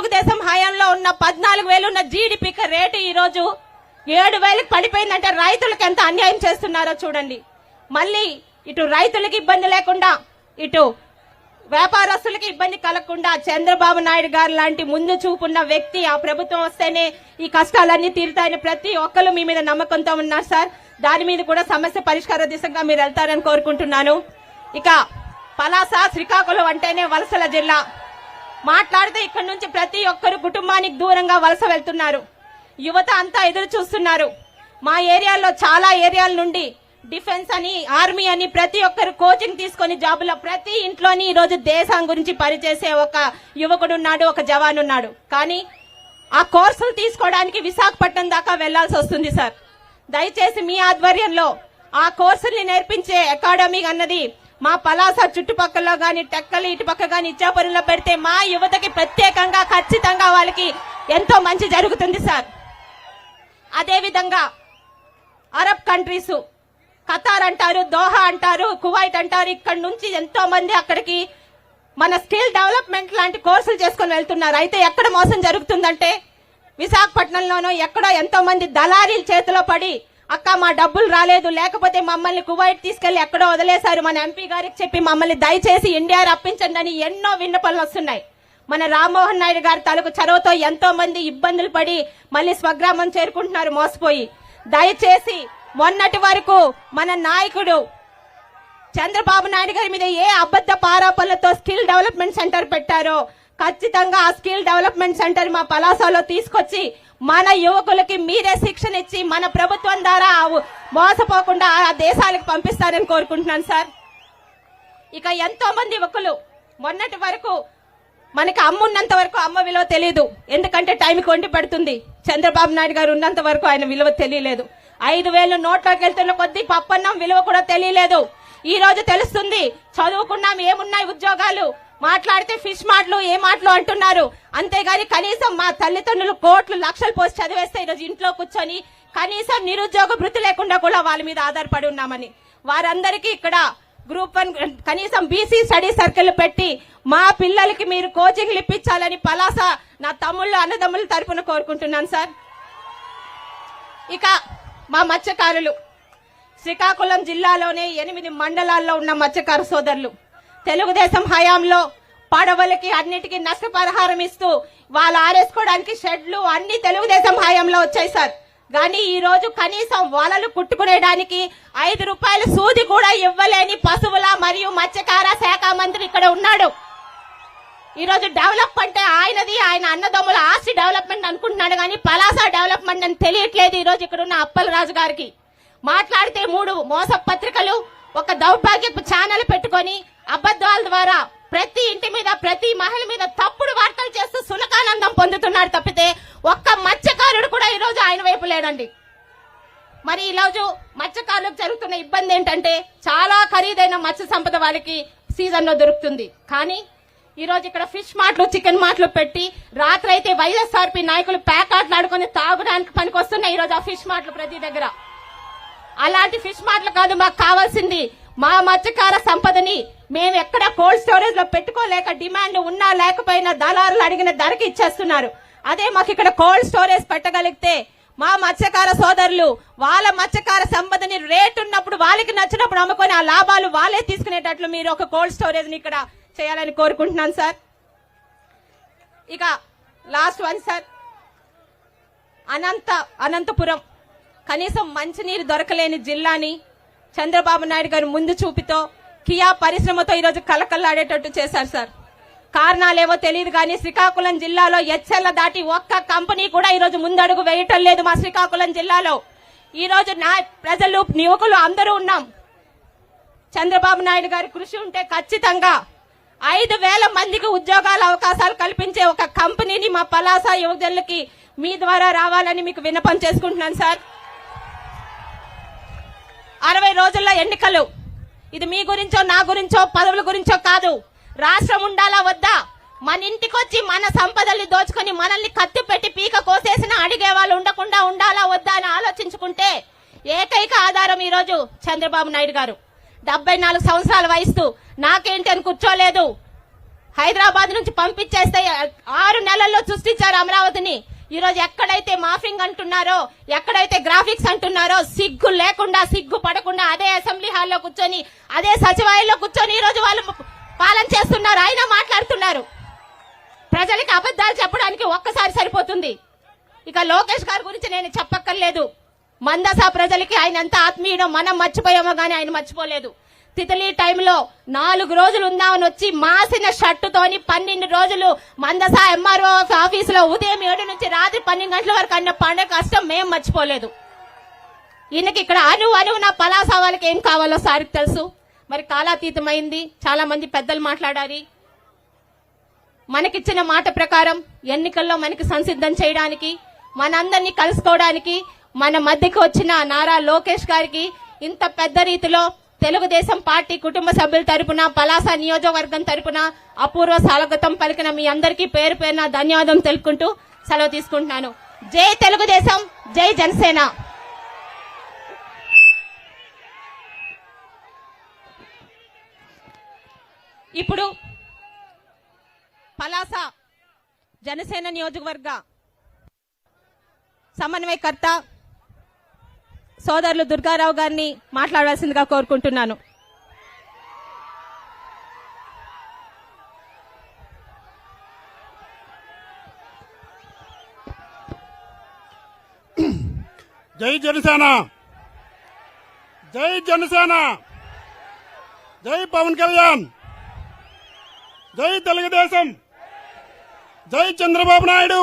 తెలుగుదేశం హయాంలో ఉన్న పద్నాలుగు వేలు ఉన్న జీడిపి రేటు ఈ రోజు ఏడు వేలకు పడిపోయిందంటే. రైతులకు ఎంత అన్యాయం చేస్తున్నారో చూడండి. మళ్ళీ ఇటు రైతులకు ఇబ్బంది లేకుండా ఇటు వ్యాపారస్తులకి ఇబ్బంది కలగకుండా చంద్రబాబు నాయుడు గారు లాంటి ముందు చూపున్న వ్యక్తి ఆ ప్రభుత్వం వస్తేనే ఈ కష్టాలన్నీ తీరుతాయని ప్రతి ఒక్కరు మీ మీద నమ్మకంతో ఉన్నారు సార్. దాని మీద కూడా సమస్య పరిష్కార దిశగా మీరు వెళ్తారని కోరుకుంటున్నాను. ఇక పలాస శ్రీకాకుళం అంటేనే వలసల జిల్లా. మాట్లాడితే ఇక్కడ నుంచి ప్రతి ఒక్కరు కుటుంబానికి దూరంగా వలస వెళ్తున్నారు. యువత అంతా ఎదురు చూస్తున్నారు. మా ఏరియాలో చాలా ఏరియాల నుండి డిఫెన్స్ అని ఆర్మీ అని ప్రతి ఒక్కరు కోచింగ్ తీసుకొని జాబులో ప్రతి ఇంట్లోని ఈరోజు దేశం గురించి పనిచేసే ఒక యువకుడు ఉన్నాడు ఒక జవాన్ ఉన్నాడు. కానీ ఆ కోర్సులు తీసుకోవడానికి విశాఖపట్నం దాకా వెళ్ళాల్సి వస్తుంది సార్. దయచేసి మీ ఆధ్వర్యంలో ఆ కోర్సుల్ని నేర్పించే అకాడమీ అన్నది మా పలాస చుట్టుపక్కల గాని టెక్కలు ఇటు పక్క గాని ఇచ్చాపురంలో పెడితే మా యువతకి ప్రత్యేకంగా ఖచ్చితంగా వాళ్ళకి ఎంతో మంచి జరుగుతుంది సార్. అదేవిధంగా అరబ్ కంట్రీస్ ఖతార్ అంటారు దోహా అంటారు కువైట్ అంటారు ఇక్కడ నుంచి ఎంతో మంది అక్కడికి మన స్కిల్ డెవలప్మెంట్ లాంటి కోర్సులు చేసుకుని వెళ్తున్నారు. అయితే ఎక్కడ మోసం జరుగుతుందంటే విశాఖపట్నంలోనూ ఎక్కడో ఎంతో మంది దళారీల చేతిలో పడి అక్క మా డబ్బులు రాలేదు. లేకపోతే మమ్మల్ని కువైట్ తీసుకెళ్ళి ఎక్కడో వదిలేశారు. మన ఎంపీ గారికి చెప్పి మమ్మల్ని దయచేసి ఇండియా రప్పించండి అని ఎన్నో విన్నపలు వస్తున్నాయి. మన రామ్మోహన్ నాయుడు గారి తలకు చొరవతో ఎంతో మంది ఇబ్బందులు పడి మళ్ళీ స్వగ్రామం చేరుకుంటున్నారు మోసపోయి. దయచేసి మొన్నటి వరకు మన నాయకుడు చంద్రబాబు నాయుడు గారి మీద ఏ అబద్ధ పారాపలతో స్కిల్ డెవలప్మెంట్ సెంటర్ పెట్టారో ఖచ్చితంగా ఆ స్కిల్ డెవలప్మెంట్ సెంటర్ మా పలాసలో తీసుకొచ్చి మన యువకులకి మీరే శిక్షణ ఇచ్చి మన ప్రభుత్వం ద్వారా మోసపోకుండా ఆ దేశాలకు పంపిస్తారని కోరుకుంటున్నాను సార్. ఇక ఎంతో మంది యువకులు మొన్నటి వరకు మనకి అమ్మ ఉన్నంత వరకు అమ్మ విలువ తెలియదు ఎందుకంటే టైంకి వండి పడుతుంది. చంద్రబాబు నాయుడు గారు ఉన్నంత వరకు ఆయన విలువ తెలియలేదు. ఐదు వేలు నోట్లోకి వెళ్తున్న కొద్దీ పప్పన్నం విలువ కూడా తెలియలేదు. ఈ రోజు తెలుస్తుంది చదువుకున్నాం ఏమున్నాయి ఉద్యోగాలు? మాట్లాడితే ఫిష్ మాటలు ఏ మాటలు అంటున్నారు? అంతేగాని కనీసం మా తల్లిదండ్రులు కోట్లు లక్షలు పోసి చదివేస్తే ఈరోజు ఇంట్లో కూర్చొని కనీసం నిరుద్యోగ భృతి లేకుండా కూడా వాళ్ళ మీద ఆధారపడి ఉన్నామని. వారందరికీ ఇక్కడ గ్రూప్ వన్ కనీసం బీసీ స్టడీ సర్కిల్ పెట్టి మా పిల్లలకి మీరు కోచింగ్లు ఇప్పించాలని పలాస నా తమ్ముళ్ళు అన్నదమ్ముల తరఫున కోరుకుంటున్నాను సార్. ఇక మా మత్స్యకారులు. శ్రీకాకుళం జిల్లాలోనే ఎనిమిది మండలాల్లో ఉన్న మత్స్యకార సోదరులు. తెలుగుదేశం హయాంలో పడవలకి అన్నిటికీ నష్టపరిహారం ఇస్తూ వాళ్ళు ఆరేసుకోవడానికి షెడ్లు అన్ని తెలుగుదేశం హయాంలో వచ్చాయి సార్. కానీ ఈ రోజు కనీసం వలలు కుట్టుకునేడానికి ఐదు రూపాయల సూది కూడా ఇవ్వలేని పశువుల మరియు మత్స్యకార శాఖ మంత్రి ఇక్కడ ఉన్నాడు. ఈ రోజు డెవలప్ అంటే ఆయనది ఆయన అన్నదమ్ముల ఆస్తి డెవలప్మెంట్ అనుకుంటున్నాడు కానీ పలాస డెవలప్మెంట్ అని తెలియట్లేదు ఈ రోజు ఇక్కడ ఉన్న అప్పలరాజు గారికి. మాట్లాడితే మూడు మోస పత్రికలు ఒక దౌర్భాగ్యపు ఛానల్ పెట్టుకొని అబద్ధాల ద్వారా ప్రతి ఇంటి మీద ప్రతి మహిళ మీద తప్పుడు వార్తలు చేస్తూ సులకానందం పొందుతున్నాడు తప్పితే ఒక్క మత్స్యకారుడు కూడా ఈరోజు ఆయన వైపు లేడండి. మరి ఈ రోజు మత్స్యకారులకు జరుగుతున్న ఇబ్బంది ఏంటంటే చాలా ఖరీదైన మత్స్య సంపద వాళ్ళకి సీజన్లో దొరుకుతుంది. కానీ ఈరోజు ఇక్కడ ఫిష్ మాటలు చికెన్ మాటలు పెట్టి రాత్రి అయితే వైఎస్ఆర్పి నాయకులు ప్యాకాట్లు ఆడుకొని తాగడానికి పనికొస్తున్నాయి ఈరోజు ఆ ఫిష్ మాటలు ప్రతి దగ్గర. అలాంటి ఫిష్ మార్ట్లు కాదు మాకు కావాల్సింది. మా మత్స్యకార సంపదని మేము ఎక్కడ కోల్డ్ స్టోరేజ్లో పెట్టుకోలేక డిమాండ్ ఉన్నా లేకపోయినా దళారులు అడిగిన ధరకి ఇచ్చేస్తున్నారు. అదే మాకు ఇక్కడ కోల్డ్ స్టోరేజ్ పెట్టగలిగితే మా మత్స్యకార సోదరులు వాళ్ళ మత్స్యకార సంపదని రేట్ ఉన్నప్పుడు వాళ్ళకి నచ్చినప్పుడు అమ్ముకొని ఆ లాభాలు వాళ్ళే తీసుకునేటట్లు మీరు ఒక కోల్డ్ స్టోరేజ్ని ఇక్కడ చేయాలని కోరుకుంటున్నాను సార్. ఇక last one sir. Ananta Anantapuram. కనీసం మంచినీరు దొరకలేని జిల్లాని చంద్రబాబు నాయుడు గారు ముందు చూపితో కియా పరిశ్రమతో ఈరోజు కలకల్లాడేటట్టు చేశారు సార్. కారణాలేవో తెలియదు కానీ శ్రీకాకుళం జిల్లాలో ఎచ్చెల్ల దాటి ఒక్క కంపెనీ కూడా ఈరోజు ముందడుగు వేయటం లేదు మా శ్రీకాకుళం జిల్లాలో. ఈరోజు నా ప్రజలు యువకులు అందరూ ఉన్నాం. చంద్రబాబు నాయుడు గారి కృషి ఉంటే ఖచ్చితంగా ఐదు వేల మందికి ఉద్యోగాల అవకాశాలు కల్పించే ఒక కంపెనీని మా పలాస యువజనులకి మీ ద్వారా రావాలని మీకు విన్నపం చేసుకుంటున్నాను సార్. అరవై రోజుల్లో ఎన్నికలు. ఇది మీ గురించో నా గురించో పదవుల గురించో కాదు. రాష్ట్రం ఉండాలా వద్దా? మన ఇంటికొచ్చి మన సంపదల్ని దోచుకొని మనల్ని కత్తి పెట్టి పీక కోసేసిన అడిగే వాళ్ళు ఉండకుండా ఉండాలా వద్దా అని ఆలోచించుకుంటే ఏకైక ఆధారం ఈరోజు చంద్రబాబు నాయుడు గారు. డెబ్బై నాలుగు సంవత్సరాల వయసు నాకేంటి అని కూర్చోలేదు. హైదరాబాద్ నుంచి పంపించేస్తే ఆరు నెలల్లో సృష్టించారు అమరావతిని. ఈరోజు ఎక్కడైతే మాఫింగ్ అంటున్నారో ఎక్కడైతే గ్రాఫిక్స్ అంటున్నారో సిగ్గు లేకుండా సిగ్గు పడకుండా అదే అసెంబ్లీ హాల్లో కూర్చొని అదే సచివాలయంలో కూర్చొని ఈ రోజు వాళ్ళు పాలన చేస్తున్నారు ఆయన మాట్లాడుతున్నారు. ప్రజలకి అబద్ధాలు చెప్పడానికి ఒక్కసారి సరిపోతుంది. ఇక లోకేష్ గారి గురించి నేను చెప్పక్కర్లేదు. మందసా ప్రజలకి ఆయన ఎంత ఆత్మీయుడో మనం మర్చిపోయామో గానీ ఆయన మర్చిపోలేదు. తితలి టైంలో నాలుగు రోజులు ఉందామని వచ్చి మాసిన షర్టుతోని పన్నెండు రోజులు మందసా ఎంఆర్ఓ ఆఫీసులో ఉదయం ఏడు నుంచి రాత్రి పన్నెండు గంటల వరకు అన్న పండుగ కష్టం మేం మర్చిపోలేదు. ఈయనకి ఇక్కడ అను అణువున పలాస వాళ్ళకి ఏం కావాలో సారికి తెలుసు. మరి కాలాతీతమైంది. చాలా మంది పెద్దలు మాట్లాడాలి మనకిచ్చిన మాట ప్రకారం ఎన్నికల్లో మనకి సంసిద్ధం చేయడానికి మనందరినీ కలుసుకోవడానికి మన మధ్యకి వచ్చిన నారా లోకేష్ గారికి ఇంత పెద్ద రీతిలో తెలుగుదేశం పార్టీ కుటుంబ సభ్యుల తరపున పలాస నియోజకవర్గం తరపున అపూర్వ స్వాగతం పలికిన మీ అందరికీ పేరు పేరున ధన్యవాదం తెలుపుకుంటూ సెలవు తీసుకుంటున్నాను. జై తెలుగుదేశం జై జనసేన. ఇప్పుడు పలాస జనసేన నియోజకవర్గ సమన్వయకర్త సోదరులు దుర్గారావు గారిని మాట్లాడాల్సిందిగా కోరుకుంటున్నాను. జై జనసేన! జై జనసేన! జై పవన్ కళ్యాణ్! జై తెలుగుదేశం! జై చంద్రబాబు నాయుడు!